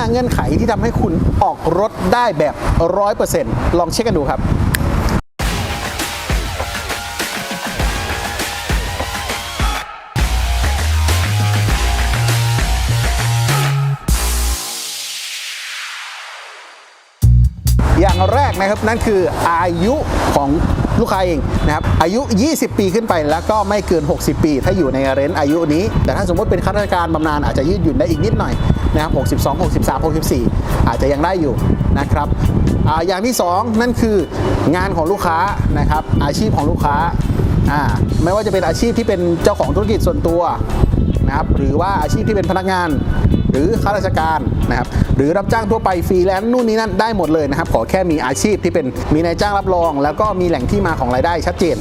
5 เงื่อนไขที่ทำให้คุณออกรถได้แบบ 100%ลองเช็คกันดูครับอย่างแรกนะครับนั่นคืออายุของ ลูกค้าเองนะครับอายุ 20 ปีขึ้นไปแล้วก็ไม่เกิน 60 ปี ถ้าอยู่ในเรนจ์อายุนี้ แต่ถ้าสมมติเป็นข้าราชการบำนาญอาจจะยืดหยุ่นได้อีกนิดหน่อยนะครับ62 63 64 อาจจะยังได้อยู่นะครับออย่างที่ 2 นั่นคืองานของลูกค้านะครับอาชีพของลูกค้าไม่ว่าจะเป็นอาชีพที่เป็นเจ้าของธุรกิจส่วนตัว นะครับหรือว่าอาชีพที่เป็นพนักงาน หรือข้าราชการนะครับหรือรับจ้างทั่วไปฟรีแลนซ์นู่นนี่นั่นได้หมดเลยนะครับขอแค่มีอาชีพที่เป็นมีนายจ้างรับรอง แล้วก็มีแหล่งที่มาของรายได้ชัดเจน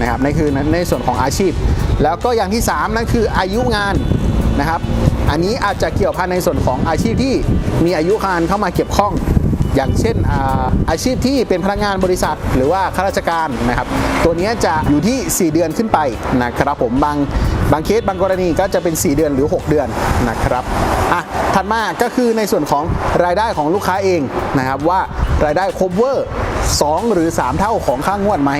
นะครับในคือในส่วนของอาชีพ แล้วก็อย่างที่ 3 นั่นคืออายุงานนะครับอันนี้อาจจะเกี่ยวพันในส่วนของอาชีพที่มีอายุงานเข้ามาเกี่ยวข้องอย่างเช่นอาอาชีพที่เป็นพนักงานบริษัทหรือว่าข้าราชการนะครับ ตัวนี้จะอยู่ที่ 4 เดือนขึ้นไปนะครับผมบาง บางเคสบางกรณีก็จะเป็น 4 เดือนหรือ 6 เดือนนะครับอะถัดมาก็คือในส่วนของรายได้ของลูกค้าเองนะครับว่ารายได้ cover 2หรือ 3 เท่าของค่างวดไหม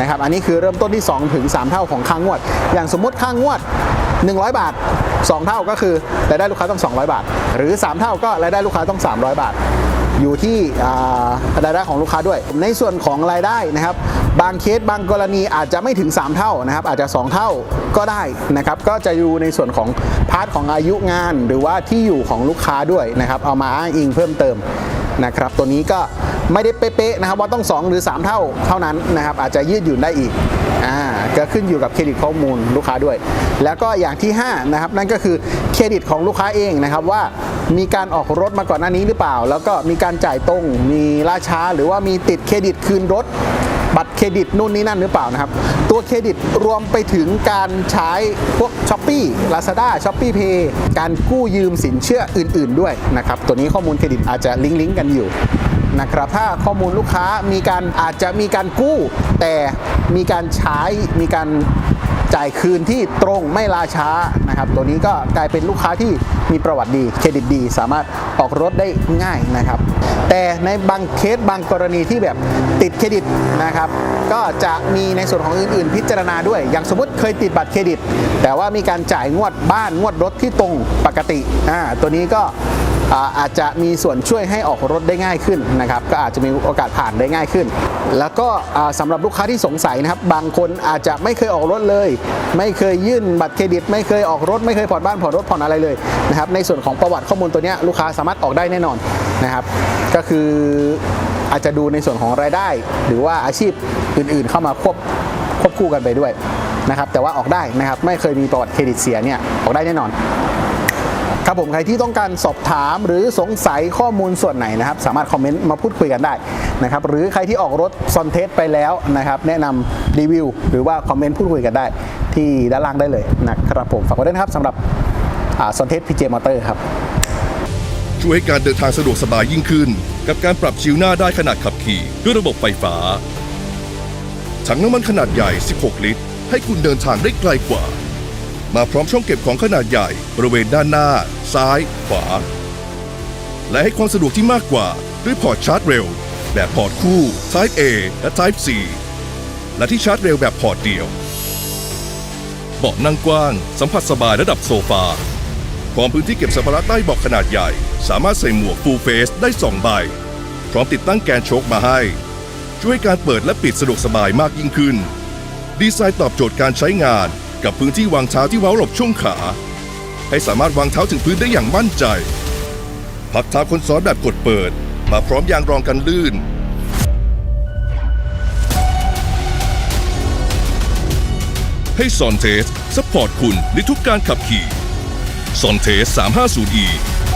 นะครับอันนี้คือเริ่มต้นที่ 2 ถึง 3 เท่าของค่างวด อย่างสมมติค่างวด 100 บาท 2 เท่าก็คือรายได้ลูกค้าต้อง 200 บาท หรือ 3 เท่าก็รายได้ลูกค้าต้อง 300 บาท อยู่ที่รายได้ของลูกค้าด้วย ในส่วนของรายได้นะครับ บางเคสบางกรณีอาจจะไม่ถึง 3 เท่านะครับ อาจจะ 2 เท่าก็ได้นะครับ ก็จะอยู่ในส่วนของพาร์ทของอายุงาน หรือว่าที่อยู่ของลูกค้าด้วยนะครับ เอามาอ้างอิงเพิ่มเติม นะครับตัวนี้ก็ไม่ได้เป๊ะๆนะครับว่าต้อง 2 หรือ 3 เท่าเท่านั้นนะครับอาจจะยืดหยุ่นได้อีกอ่าก็ขึ้นอยู่กับเครดิตข้อมูลลูกค้าด้วย แล้วก็อย่างที่5นะครับนั่นก็คือเครดิตของลูกค้าเองนะครับว่ามีการออกรถมาก่อนหน้านี้หรือเปล่า แล้วก็มีการจ่ายตรงมีล่าช้า หรือว่ามีติดเครดิตคืนรถ บัตรเครดิตนู่นนี่นั่นหรือเปล่านะครับ ตัวเครดิตรวมไปถึงการใช้พวก s h อ p e e Lazada s h o p e e Pay การกู้ยืมสินเชื่ออื่น ๆ ด้วยนะครับ ตัวนี้ข้อมูลเครดิตอาจจะลิงก์ลิงก์กันอยู่นะครับถ้าข้อมูลลูกค้ามีการอาจจะมีการกู้ แต่มีการใช้มีการจ่ายคืนที่ตรงไม่ล่าช้านะครับ ตัวนี้ก็กลายเป็นลูกค้าที่มีประวัติดีเครดิตดี สามารถออกรถได้ง่ายนะครับ แต่ในบางเคสบางกรณีที่แบบ ติดเครดิตนะครับ ก็จะมีในส่วนของอื่น ๆ พิจารณาด้วย อย่างสมมติเคยติดบัตรเครดิต แต่ว่ามีการจ่ายงวดบ้านงวดรถที่ตรงปกติอ่าตัวนี้ก็อาจจะมีส่วนช่วยให้ออกรถได้ง่ายขึ้นนะครับ ก็อาจจะมีโอกาสผ่านได้ง่ายขึ้น แล้วก็อ่าสำหรับลูกค้าที่สงสัยนะครับ บางคนอาจจะไม่เคยออกรถเลย ไม่เคยยื่นบัตรเครดิต ไม่เคยออกรถ ไม่เคยผ่อนบ้านผ่อนรถผ่อนอะไรเลยนะครับ ในส่วนของประวัติข้อมูลตัวนี้ลูกค้าสามารถออกได้แน่นอนนะครับ ก็คือ อาจจะดูในส่วนของรายได้ หรือว่าอาชีพอื่นๆ เข้ามาควบควบคู่กันไปด้วยนะครับแต่ว่าออกได้นะครับไม่เคยมีประวัติเครดิตเสียเนี่ยออกได้แน่นอนครับผมใครที่ต้องการสอบถามหรือสงสัยข้อมูลส่วนไหนนะครับ สามารถคอมเมนต์มาพูดคุยกันได้นะครับหรือใครที่ออกรถซอนเทสไปแล้วนะครับ แนะนำรีวิว หรือว่าคอมเมนต์พูดคุยกันได้ ที่ด้านล่างได้เลยนะครับผมฝากไว้ด้วยนะครับสำหรับซอนเทสพีเจมอเตอร์ครับ ช่วยให้การเดินทางสะดวกสบายยิ่งขึ้น กับการปรับชิวหน้าได้ขนาดขับขี่ด้วยระบบไฟฟ้า ถังน้ำมันขนาดใหญ่ 16 ลิตร ให้คุณเดินทางได้ไกลกว่า มาพร้อมช่องเก็บของขนาดใหญ่ บริเวณด้านหน้า ซ้าย ขวา และให้ความสะดวกที่มากกว่าด้วยพอร์ตชาร์จเร็ว แบบพอร์ตคู่ Type A และ Type C และที่ชาร์จเร็วแบบพอร์ตเดียว เบาะนั่งกว้าง สัมผัสสบายระดับโซฟา พร้อมพื้นที่เก็บสัมภาระใต้เบาะขนาดใหญ่ สามารถใส่หมวก Full Face ได้ 2 ใบ พร้อมติดตั้งแกนโชคมาให้ ช่วยการเปิดและปิดสะดวกสบายมากยิ่งขึ้น ดีไซน์ตอบโจทย์การใช้งาน กับพื้นที่วางเท้าที่เว้าหลบช่วงขา ให้สามารถวางเท้าถึงพื้นได้อย่างมั่นใจ พักเท้าคนซ้อนแบบกดเปิด มาพร้อมยางรองกันลื่นให้ซอนเทสซัพพอร์ตคุณในทุกการขับขี่ ซอนเทส 350e